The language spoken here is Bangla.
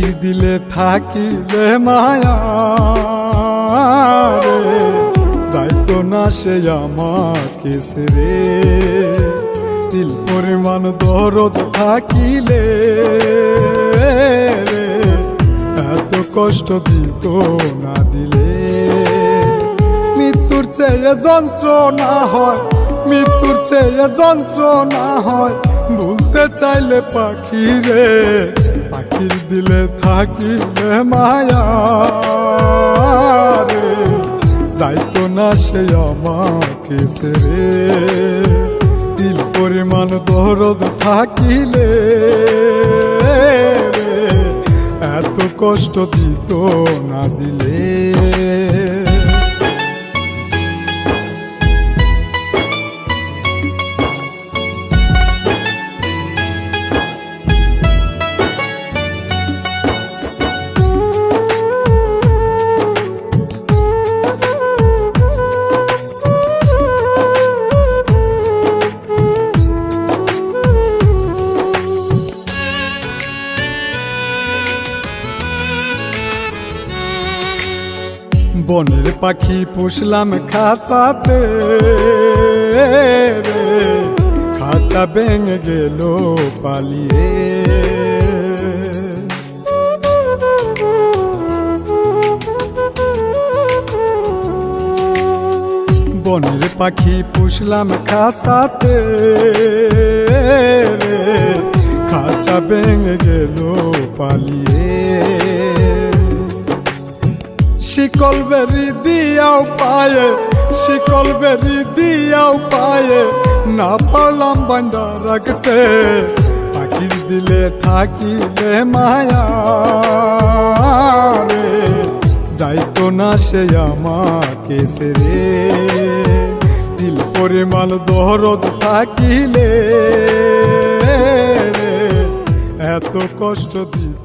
পাখির দিলে থাকিলে মায়া রে। না সে আমাকে রে দিল পরিমাণ দরদ থাকিলে এত কষ্ট দিত না দিলে। মৃত্যুর চেয়ে যন্ত্রণা হয়, মৃত্যুর চেয়ে যন্ত্রণা হয়। ভুলতে চাইলে পাখি রে পাখির দিলে থাকিলে মায়া রে। যাইতো না সে আমাকে রে দিল পরিমাণ দরদ থাকিলে এত কষ্ট দিত না দিলে বনের পাখি পুষলাম খাসাতে খাঁচা ভেঙে গেল পালিয়ে। বনের পাখি পুষলাম খাসাতে খাঁচা ভেঙে গেল পালিয়ে। শিকল বেরি দিয়াও পায়ে, শিকল বেরি দিয়াও পায়ে, না পারলাম বান্দা রাখতে। পাখির দিলে থাকিলে মায়া রে, যাইতো না সে আমাকে রে দিল পরিমাণ দরদ থাকিলে এত কষ্ট দিয়ে